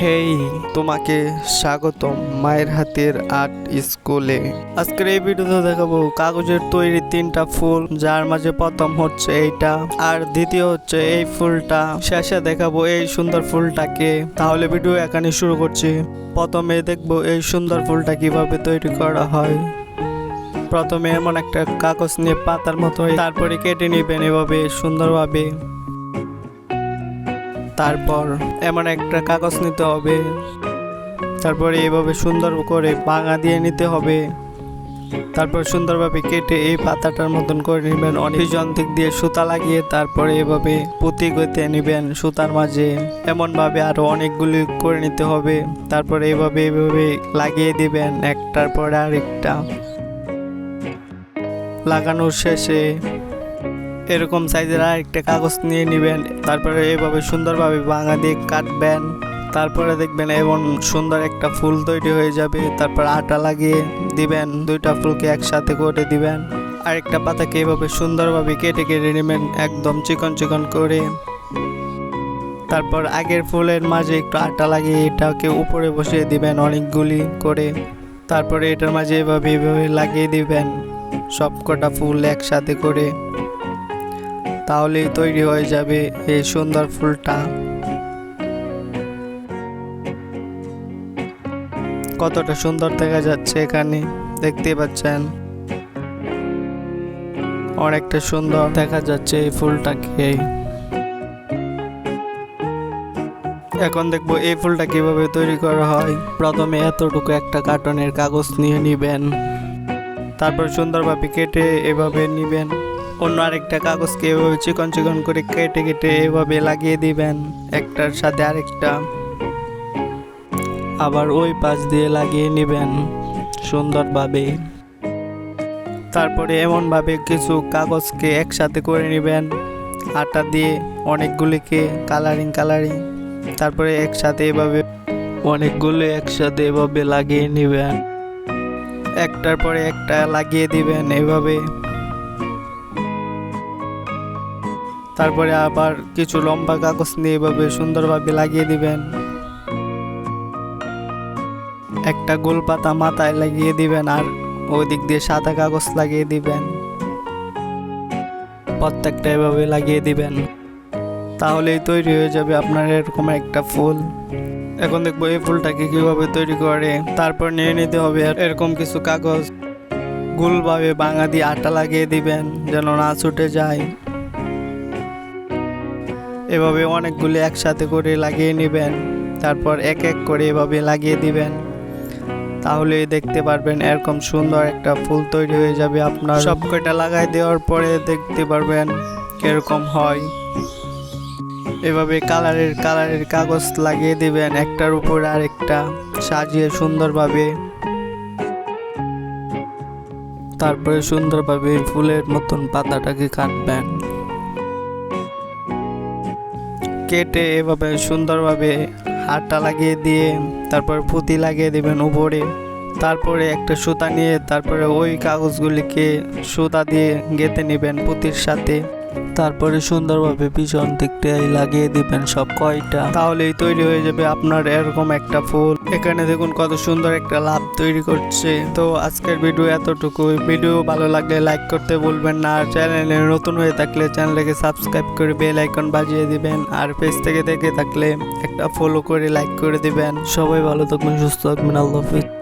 হেই, তোমাকে স্বাগতম মায়ের হাতের আর্ট স্কুলে। আজকের এই ভিডিওতে দেখাবো কাগজের তৈরি তিনটা ফুল, যার মাঝে প্রথম হচ্ছে এইটা, আর দ্বিতীয় হচ্ছে এই ফুলটা। শেষে দেখাবো এই সুন্দর ফুলটাকে। তাহলে ভিডিও এখানে শুরু করছি। প্রথমে দেখব এই সুন্দর ফুলটা কীভাবে তৈরি করা হয়। প্রথমে এমন একটা কাগজ নিয়ে পাতার মতো তারপরে কেটে নেবেন এভাবে সুন্দরভাবে। তারপর এমন একটা কাগজ নিতে হবে। তারপরে এভাবে সুন্দর করে বাঙা দিয়ে নিতে হবে। তারপর সুন্দরভাবে কেটে এই পাতাটার মতন করে নেবেন। অনেক যন্ত্রিক দিয়ে সুতা লাগিয়ে তারপরে এভাবে পুঁতি গতে নেবেন সুতার মাঝে। এমনভাবে আরও অনেকগুলি করে নিতে হবে। তারপরে এভাবে এভাবে লাগিয়ে দিবেন একটার পরে আরেকটা। লাগানোর শেষে এরকম সাইজের আরেকটা কাগজ নিয়ে নেবেন। তারপরে এভাবে সুন্দরভাবে বাঙা দিয়ে কাটবেন। তারপরে দেখবেন এমন সুন্দর একটা ফুল তৈরি হয়ে যাবে। তারপর আটা লাগিয়ে দিবেন, দুইটা ফুলকে একসাথে করে দিবেন। আরেকটা পাতাকে এভাবে সুন্দরভাবে কেটে কেটে নেবেন, একদম চিকন চিকন করে। তারপর আগের ফুলের মাঝে একটু আটা লাগিয়ে এটাকে উপরে বসিয়ে দিবেন অনেকগুলি করে। তারপরে এটার মাঝে এভাবে এভাবে লাগিয়ে দিবেন সব কটা ফুল একসাথে করে। তাহলেই তৈরি হয়ে যাবে এই সুন্দর ফুলটা। কতটা সুন্দর দেখা যাচ্ছে এখানে দেখতে পাচ্ছেন? অনেকটা সুন্দর দেখা যাচ্ছে এই ফুলটাকে। এখন দেখব এই ফুলটা কীভাবে তৈরি করা হয়। প্রথমে এতটুকু একটা কার্টনের কাগজ নিয়ে নিবেন। তারপর সুন্দরভাবে কেটে এভাবে নিবেন। অন্য আরেকটা কাগজকে এভাবে চিকন চিকন করে কেটে কেটে এভাবে লাগিয়ে দিবেন। একটার সাথে আরেকটা। আবার ওই পাশ দিয়ে লাগিয়ে নেবেন সুন্দরভাবে। তারপরে এমনভাবে কিছু কাগজকে একসাথে করে নেবেন। আটা দিয়ে অনেকগুলিকে কালারিং কালারিং। তারপরে একসাথে এভাবে অনেকগুলো একসাথে এভাবে লাগিয়ে নেবেন। একটার পরে একটা লাগিয়ে দিবেন এভাবে। তারপরে আবার কিছু লম্বা কাগজ নিয়ে এভাবে সুন্দরভাবে লাগিয়ে দিবেন। একটা গোল পাতা মাথায় লাগিয়ে দিবেন আর ওই দিক দিয়ে সাদা কাগজ লাগিয়ে দিবেন। প্রত্যেকটা এভাবে লাগিয়ে দিবেন। তাহলেই তৈরি হয়ে যাবে আপনার এরকম একটা ফুল। এখন দেখব এই ফুলটাকে কীভাবে তৈরি করে, তারপর নিয়ে নিতে হবে এরকম কিছু কাগজ। গোলভাবে বাঙা দিয়ে আটা লাগিয়ে দিবেন, যেন না ছুটে যায়। এভাবে অনেকগুলি একসাথে করে লাগিয়ে নেবেন। তারপর এক এক করে এভাবে লাগিয়ে দিবেন। তাহলে দেখতে পারবেন এরকম সুন্দর একটা ফুল তৈরি হয়ে যাবে আপনার। সব কয়টা লাগাই দেওয়ার পরে দেখতে পারবেন কীরকম হয়। এভাবে কালারের কালারের কাগজ লাগিয়ে দিবেন, একটার উপর আরেকটা সাজিয়ে সুন্দরভাবে। তারপরে সুন্দরভাবে ফুলের মতন পাতাটাকে কাটবেন। কেটে এভাবে সুন্দরভাবে হাতটা লাগিয়ে দিয়ে তারপর পুঁতি লাগিয়ে দেবেন উপরে। তারপরে একটা সুতা নিয়ে তারপরে ওই কাগজগুলিকে সুতা দিয়ে গেঁথে নেবেন পুঁতির সাথে। তারপরে সুন্দরভাবে পিছন দিকটাই লাগিয়ে দিবেন সব কয়টা। তাহলেই তৈরি হয়ে যাবে আপনার এরকম একটা ফুল। এখানে দেখুন কত সুন্দর একটা লাভ তৈরি করছে। তো আজকের ভিডিও এতটুকু ভিডিও ভালো লাগলে লাইক করতে ভুলবেন না। আর চ্যানেলে নতুন হয়ে থাকলে চ্যানেলটাকে সাবস্ক্রাইব করে বেল আইকন বাজিয়ে দিবেন। আর পেজ থেকে দেখে থাকলে একটা ফলো করে লাইক করে দিবেন। সবাই ভালো থাকবেন, সুস্থ থাকবেন। আল্লাহ হাফিজ।